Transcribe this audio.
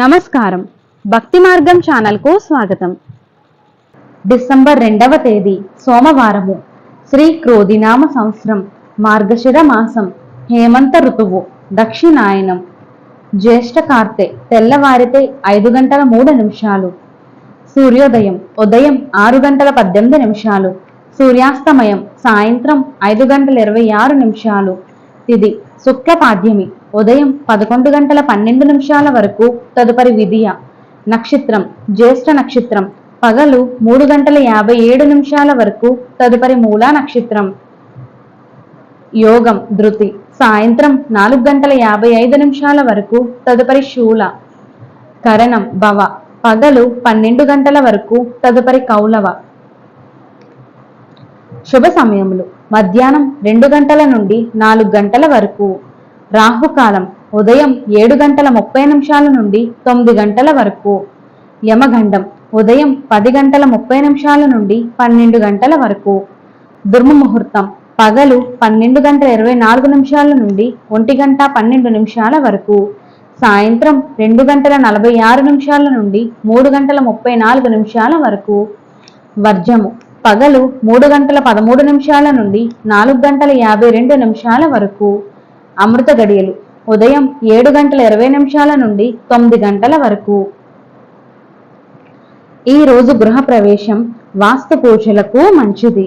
నమస్కారం. భక్తి మార్గం ఛానల్కు స్వాగతం. డిసెంబర్ రెండవ తేదీ సోమవారము. శ్రీ క్రోధినామ సంవత్సరం మార్గశిర మాసం హేమంత ఋతువు దక్షిణాయనం. జ్యేష్ఠ కార్తె తెల్లవారితే ఐదు గంటల మూడు నిమిషాలు. సూర్యోదయం ఉదయం ఆరు గంటల పద్దెనిమిది నిమిషాలు. సూర్యాస్తమయం సాయంత్రం ఐదు గంటల ఇరవై ఆరు నిమిషాలు. ఇది శుక్లపాద్యమి ఉదయం పదకొండు గంటల పన్నెండు నిమిషాల వరకు తదుపరి విధియ. నక్షత్రం జ్యేష్ఠ నక్షత్రం. పగలు మూడు గంటల యాభై ఏడు నిమిషాల వరకు తదుపరి మూలా నక్షత్రం. యోగం ధృతి. సాయంత్రం నాలుగు గంటల యాభై ఐదు నిమిషాల వరకు తదుపరి శూల. కరణం భవ. పగలు పన్నెండు గంటల వరకు తదుపరి కౌలవ. శుభ సమయములు. మధ్యాహ్నం రెండు గంటల నుండి నాలుగు గంటల వరకు. రాహుకాలం ఉదయం ఏడు గంటల ముప్పై నిమిషాల నుండి తొమ్మిది గంటల వరకు. యమగండం ఉదయం పది గంటల ముప్పై నిమిషాల నుండి పన్నెండు గంటల వరకు. దుర్మ ముహూర్తం పగలు పన్నెండు గంటల ఇరవై నాలుగు నిమిషాల నుండి ఒంటి గంట పన్నెండు నిమిషాల వరకు. సాయంత్రం రెండు గంటల నలభై ఆరు నిమిషాల నుండి మూడు గంటల ముప్పై నాలుగు నిమిషాల వరకు. వర్జము పగలు మూడు గంటల పదమూడు నిమిషాల నుండి నాలుగు గంటల యాభై రెండు నిమిషాల వరకు. అమృత గడియలు. ఉదయం ఏడు గంటల ఇరవై నిమిషాల నుండి తొమ్మిది గంటల వరకు. ఈ రోజు గృహ ప్రవేశం వాస్తు పూజలకు మంచిది.